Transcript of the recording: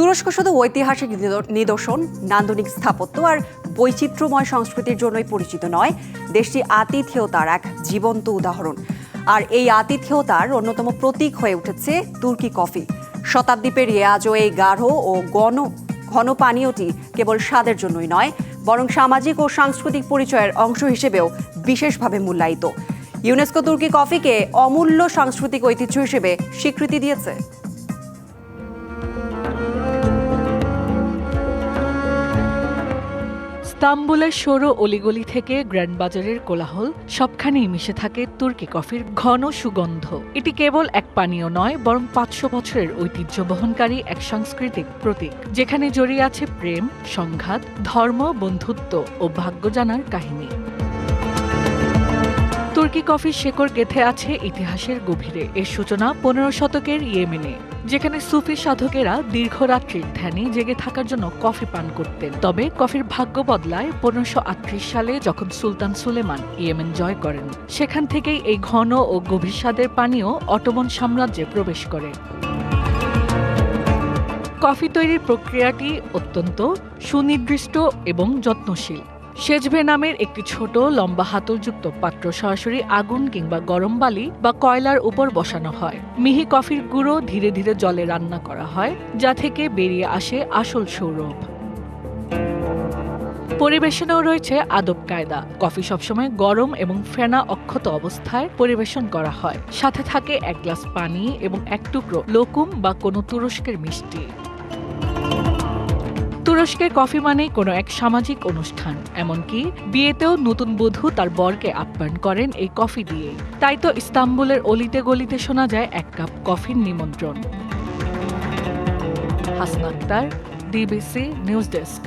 তুরস্ক শুধু ঐতিহাসিক নিদর্শন, নান্দনিক স্থাপত্য আর বৈচিত্র্যময় সংস্কৃতির জন্যই পরিচিত নয়, দেশটি আতিথেয়তার এক জীবন্ত উদাহরণ। আর এই আতিথেয়তার অন্যতম প্রতীক হয়ে উঠেছে তুর্কি কফি। শতাব্দী পেরিয়ে আজও এই গাঢ় ও গণ ঘন পানীয়টি কেবল স্বাদের জন্যই নয়, বরং সামাজিক ও সাংস্কৃতিক পরিচয়ের অংশ হিসেবেও বিশেষভাবে মূল্যায়িত। ইউনেস্কো তুর্কি কফিকে অমূল্য সাংস্কৃতিক ঐতিহ্য হিসেবে স্বীকৃতি দিয়েছে। ইস্তাম্বুলের সৌর অলিগলি থেকে গ্র্যান্ড বাজারের কোলাহল সবখানেই মিশে থাকে তুর্কি কফির ঘন সুগন্ধ। এটি কেবল এক পানীয় নয়, বরং পাঁচশো বছরের ঐতিহ্য বহনকারী এক সাংস্কৃতিক প্রতীক, যেখানে জড়িয়ে আছে প্রেম, সংঘাত, ধর্ম, বন্ধুত্ব ও ভাগ্য জানার কাহিনী। তুর্কি কফির শেকড় গেথে আছে ইতিহাসের গভীরে। এর সূচনা পনেরো শতকের ইয়েমেনে। যেখানে সুফি সাধকেরা দীর্ঘরাত্রির ধ্যানে জেগে থাকার জন্য কফি পান করতেন। তবে কফির ভাগ্য বদলায় পনেরোশো সালে যখন সুলতান সুলেমান ইয়েমেন জয় করেন। সেখান থেকেই এই ঘন ও গভীর স্বাদের পানীয় অটোমন সাম্রাজ্যে প্রবেশ করে। কফি তৈরির প্রক্রিয়াটি অত্যন্ত সুনির্দিষ্ট এবং যত্নশীল। সেজভে নামের একটি ছোট, লম্বা হাতলযুক্ত পাত্র সরাসরি আগুন কিংবা গরম বালি বা কয়লার উপর বসানো হয়। মিহি কফির গুঁড়ো ধীরে ধীরে জলে রান্না করা হয়, যা থেকে বেরিয়ে আসে আসল সৌরভ। পরিবেশনেও রয়েছে আদব কায়দা। কফি সবসময় গরম এবং ফেনা অক্ষত অবস্থায় পরিবেশন করা হয়। সাথে থাকে এক গ্লাস পানি এবং এক টুকরো লোকুম বা কোনো তুরস্কের মিষ্টি। তুরস্কের কফি মানেই কোনো এক সামাজিক অনুষ্ঠান। এমনকি বিয়েতেও নতুন বধূ তার বরকে আপ্যায়ন করেন এই কফি দিয়ে তাই তো ইস্তাম্বুলের অলিতে গলিতে শোনা যায় এক কাপ কফির নিমন্ত্রণ। Hasnaktar DBC news desk